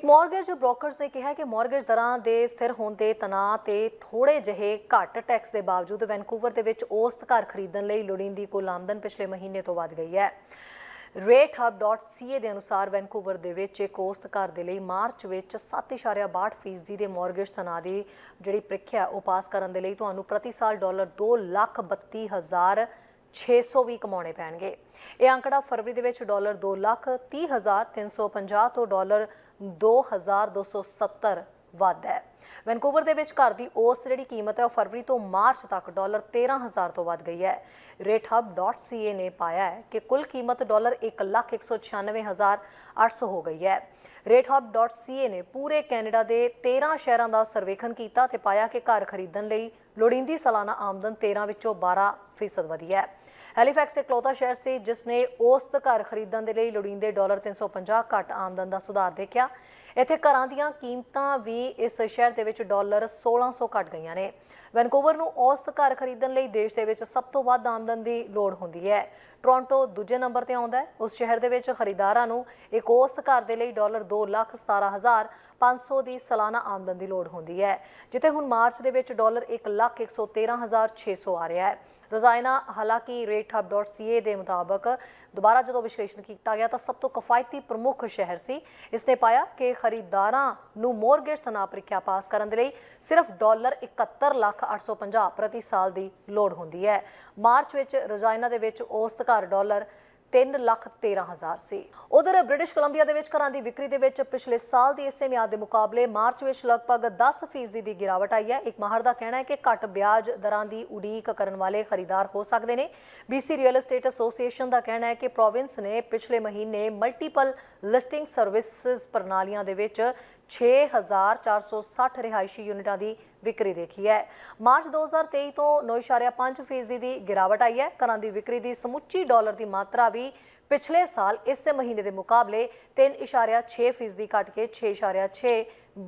ਇੱਕ mortgage brokers ਨੇ ਕਿਹਾ ਕਿ ਮਾਰਗੇਜ ਦਰਾਂ ਦੇ ਸਥਿਰ ਹੋਣ ਦੇ ਤਣਾਅ ਤੇ ਥੋੜੇ ਜਿਹੇ ਘੱਟ ਟੈਕਸ ਦੇ ਬਾਵਜੂਦ ਵੈਨਕੂਵਰ ਦੇ ਵਿੱਚ ਔਸਤ ਘਰ ਖਰੀਦਣ ਲਈ ਲੋੜੀਂਦੀ ਕੁੱਲ ਆਮਦਨ ਪਿਛਲੇ ਮਹੀਨੇ ਤੋਂ ਵੱਧ ਗਈ ਹੈ। ratehub.ca ਦੇ ਅਨੁਸਾਰ ਵੈਨਕੂਵਰ ਦੇ ਵਿੱਚ ਇੱਕ ਔਸਤ ਘਰ ਦੇ ਲਈ ਮਾਰਚ ਵਿੱਚ 7.62% ਫੀਸਦੀ ਦੇ ਮਾਰਗੇਜ ਤਣਾਅ ਦੀ ਜਿਹੜੀ ਪ੍ਰੀਖਿਆ ਉਹ ਪਾਸ ਕਰਨ ਦੇ ਲਈ ਤੁਹਾਨੂੰ ਪ੍ਰਤੀ ਸਾਲ ਡਾਲਰ 232000 600 ਵੀ ਕਮਾਉਣੇ ਪੈਣਗੇ। ਇਹ ਅੰਕੜਾ ਫਰਵਰੀ ਦੇ ਵਿੱਚ ਡਾਲਰ 230350 ਤੋਂ ਡਾਲਰ 2270 ਵੱਧ ਹੈ। ਵੈਨਕੂਵਰ ਦੇ ਵਿੱਚ ਘਰ ਦੀ ਔਸਤ ਜਿਹੜੀ ਕੀਮਤ ਹੈ ਉਹ ਫਰਵਰੀ ਤੋਂ ਮਾਰਚ ਤੱਕ ਡਾਲਰ 13000 ਤੋਂ ਵੱਧ ਗਈ ਹੈ। ratehub.ca ਨੇ ਪਾਇਆ ਹੈ ਕਿ ਕੁੱਲ ਕੀਮਤ ਡਾਲਰ 196800 ਹੋ ਗਈ ਹੈ। ratehub.ca ਨੇ ਪੂਰੇ ਕੈਨੇਡਾ ਦੇ 13 ਸ਼ਹਿਰਾਂ ਦਾ ਸਰਵੇਖਣ ਕੀਤਾ ਤੇ ਪਾਇਆ ਕਿ ਘਰ ਖਰੀਦਣ ਲਈ ਲੋੜੀਂਦੀ ਸਾਲਾਨਾ ਆਮਦਨ 13 ਵਿੱਚੋਂ 12 ਫੀਸਦ ਵਧੀ ਹੈ। ਹੈਲੀਫੈਕਸ ਇਕਲੌਤਾ ਸ਼ਹਿਰ ਸੀ, ਜਿਸ ਨੇ ਔਸਤ ਘਰ ਖਰੀਦਣ ਦੇ ਲਈ ਲੋੜੀਂਦੇ ਡਾਲਰ 350 ਘੱਟ ਆਮਦਨ ਦਾ ਸੁਧਾਰ ਦੇਖਿਆ। ਇੱਥੇ ਘਰਾਂ ਦੀਆਂ ਕੀਮਤਾਂ ਵੀ ਇਸ ਸ਼ਹਿਰ ਦੇ ਵਿੱਚ ਡਾਲਰ 1600 ਘਟ ਗਈਆਂ ਨੇ। ਵੈਨਕੂਵਰ ਨੂੰ ਔਸਤ ਘਰ ਖਰੀਦਣ ਲਈ ਦੇਸ਼ ਦੇ ਵਿੱਚ ਸਭ ਤੋਂ ਵੱਧ ਆਮਦਨ ਦੀ ਲੋੜ ਹੁੰਦੀ ਹੈ। ਟੋਰਾਂਟੋ ਦੂਜੇ ਨੰਬਰ ਤੇ ਆਉਂਦਾ ਹੈ। ਉਸ ਸ਼ਹਿਰ ਦੇ ਵਿੱਚ ਖਰੀਦਦਾਰਾਂ ਨੂੰ ਇੱਕ ਔਸਤ ਘਰ ਦੇ ਲਈ ਡਾਲਰ 217500 ਦੀ ਸਾਲਾਨਾ ਆਮਦਨ ਦੀ ਲੋੜ ਹੁੰਦੀ ਹੈ, ਜਿੱਥੇ ਹੁਣ ਮਾਰਚ ਦੇ ਵਿੱਚ ਡਾਲਰ 113600 ਆ ਰਿਹਾ ਹੈ। ਰੋਜ਼ਾਨਾ ਹਾਲਾਂਕਿ ratehub.ca ਦੇ ਮੁਤਾਬਕ ਦੁਬਾਰਾ ਜਦੋਂ ਵਿਸ਼ਲੇਸ਼ਣ ਕੀਤਾ ਗਿਆ ਤਾਂ ਸਭ ਤੋਂ ਕਿਫਾਇਤੀ ਪ੍ਰਮੁੱਖ ਸ਼ਹਿਰ ਸੀ। ਇਸ ਨੇ ਪਾਇਆ ਕਿ ਖਰੀਦਦਾਰਾਂ ਨੂੰ ਮੋਰਗੇਜ ਤਣਾਅ ਪ੍ਰੀਖਿਆ ਪਾਸ ਕਰਨ ਦੇ ਲਈ ਸਿਰਫ ਡਾਲਰ 71,850 ਪ੍ਰਤੀ ਸਾਲ ਦੀ ਲੋੜ ਹੁੰਦੀ ਹੈ। ਮਾਰਚ ਵਿੱਚ ਰੋਜ਼ਾਨਾ ਦੇ ਵਿੱਚ ਔਸਤ ਘਰ ਡਾਲਰ 3 ਲੱਖ 13 ਹਜ਼ਾਰ ਸੀ। ਉਧਰ ਬ੍ਰਿਟਿਸ਼ ਕੋਲੰਬੀਆ ਦੇ ਵਿੱਚ ਘਰਾਂ ਦੀ ਵਿਕਰੀ ਦੇ ਵਿੱਚ ਪਿਛਲੇ ਸਾਲ ਦੀ ਇਸੇ ਮਿਆਦ ਦੇ ਮੁਕਾਬਲੇ ਮਾਰਚ ਵਿੱਚ ਲਗਭਗ 10 ਫੀਸਦੀ ਦੀ ਗਿਰਾਵਟ ਆਈ ਹੈ। ਇੱਕ ਮਾਹਰ ਦਾ ਕਹਿਣਾ ਹੈ ਕਿ ਘੱਟ ਵਿਆਜ ਦਰਾਂ ਦੀ ਉਡੀਕ ਕਰਨ ਵਾਲੇ ਖਰੀਦਦਾਰ ਹੋ ਸਕਦੇ ਨੇ। BC ਰੀਅਲ ਏਸਟੇਟ ਐਸੋਸੀਏਸ਼ਨ ਦਾ ਕਹਿਣਾ ਹੈ ਕਿ ਪ੍ਰੋਵਿੰਸ ਨੇ ਪਿਛਲੇ ਮਹੀਨੇ ਮਲਟੀਪਲ ਲਿਸਟਿੰਗ ਸਰਵਿਸਿਜ਼ ਪ੍ਰਣਾਲੀਆਂ ਦੇ ਵਿੱਚ 6460 ਰਿਹਾਇਸ਼ੀ ਯੂਨਿਟਾਂ ਦੀ ਵਿਕਰੀ ਦੇਖੀ ਹੈ। ਮਾਰਚ 2023 ਤੋਂ 9.5% ਫੀਸਦੀ ਦੀ ਗਿਰਾਵਟ ਆਈ ਹੈ। ਘਰਾਂ ਦੀ ਵਿਕਰੀ ਦੀ ਸਮੁੱਚੀ ਡਾਲਰ ਦੀ ਮਾਤਰਾ ਵੀ ਪਿਛਲੇ ਸਾਲ ਇਸੇ ਮਹੀਨੇ ਦੇ ਮੁਕਾਬਲੇ 3.6 ਫੀਸਦੀ ਘਟ ਕੇ 6.6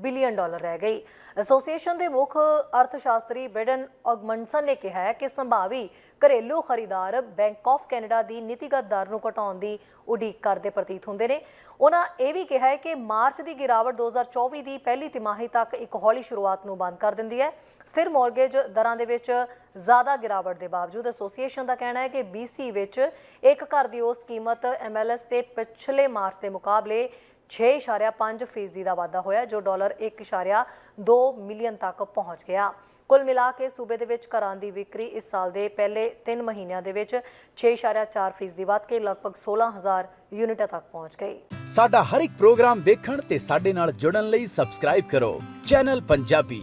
ਬਿਲੀਅਨ ਡਾਲਰ ਰਹਿ ਗਈ। ਐਸੋਸੀਏਸ਼ਨ ਦੇ ਮੁੱਖ ਅਰਥਸ਼ਾਸਤਰੀ ਬ੍ਰੈਡਨ ਔਗਮੰਡਸਨ ਨੇ ਕਿਹਾ ਹੈ ਕਿ ਸੰਭਾਵੀ ਘਰੇਲੂ ਖਰੀਦਾਰ ਬੈਂਕ ਆਫ ਕੈਨੇਡਾ ਦੀ ਨੀਤੀਗਤ ਦਰ ਨੂੰ ਘਟਾਉਣ ਦੀ ਉਡੀਕ ਕਰਦੇ ਪ੍ਰਤੀਤ ਹੁੰਦੇ ਨੇ। ਉਹਨਾਂ ਇਹ ਵੀ ਕਿਹਾ ਹੈ ਕਿ ਮਾਰਚ ਦੀ ਗਿਰਾਵਟ 2024 ਦੀ ਪਹਿਲੀ ਤਿਮਾਹੀ ਤੱਕ ਇੱਕ ਹੌਲੀ ਸ਼ੁਰੂਆਤ ਨੂੰ ਬੰਦ ਕਰ ਦਿੰਦੀ ਹੈ। ਸਥਿਰ ਮਾਰਗੇਜ ਦਰਾਂ ਦੇ ਵਿੱਚ ਜ਼ਿਆਦਾ ਗਿਰਾਵਟ ਦੇ ਬਾਵਜੂਦ ਐਸੋਸੀਏਸ਼ਨ ਦਾ ਕਹਿਣਾ ਹੈ ਕਿ BC ਵਿੱਚ ਇੱਕ ਘਰ ਦੀ ਔਸਤ ਕੀਮਤ MLS ਤੇ ਪਿਛਲੇ ਮਾਰਚ ਦੇ ਮੁਕਾਬਲੇ 6.5 ਫੀਸਦੀ ਦਾ ਵਾਧਾ ਹੋਇਆ, ਜੋ ਡਾਲਰ 1.2 ਮਿਲੀਅਨ ਤੱਕ ਪਹੁੰਚ ਗਿਆ। ਕੁੱਲ ਮਿਲਾ ਕੇ ਸੂਬੇ ਦੇ ਵਿੱਚ ਘਰਾਂ ਦੀ ਵਿਕਰੀ ਇਸ ਸਾਲ ਦੇ ਪਹਿਲੇ 3 ਮਹੀਨਿਆਂ ਦੇ ਵਿੱਚ 6.4 ਫੀਸਦੀ ਵੱਧ ਕੇ ਲਗਭਗ 16000 ਯੂਨਿਟਾਂ ਤੱਕ ਪਹੁੰਚ ਗਈ। ਸਾਡਾ ਹਰ ਇੱਕ ਪ੍ਰੋਗਰਾਮ ਦੇਖਣ ਤੇ ਸਾਡੇ ਨਾਲ ਜੁੜਨ ਲਈ ਸਬਸਕ੍ਰਾਈਬ ਕਰੋ। ਚੈਨਲ ਪੰਜਾਬੀ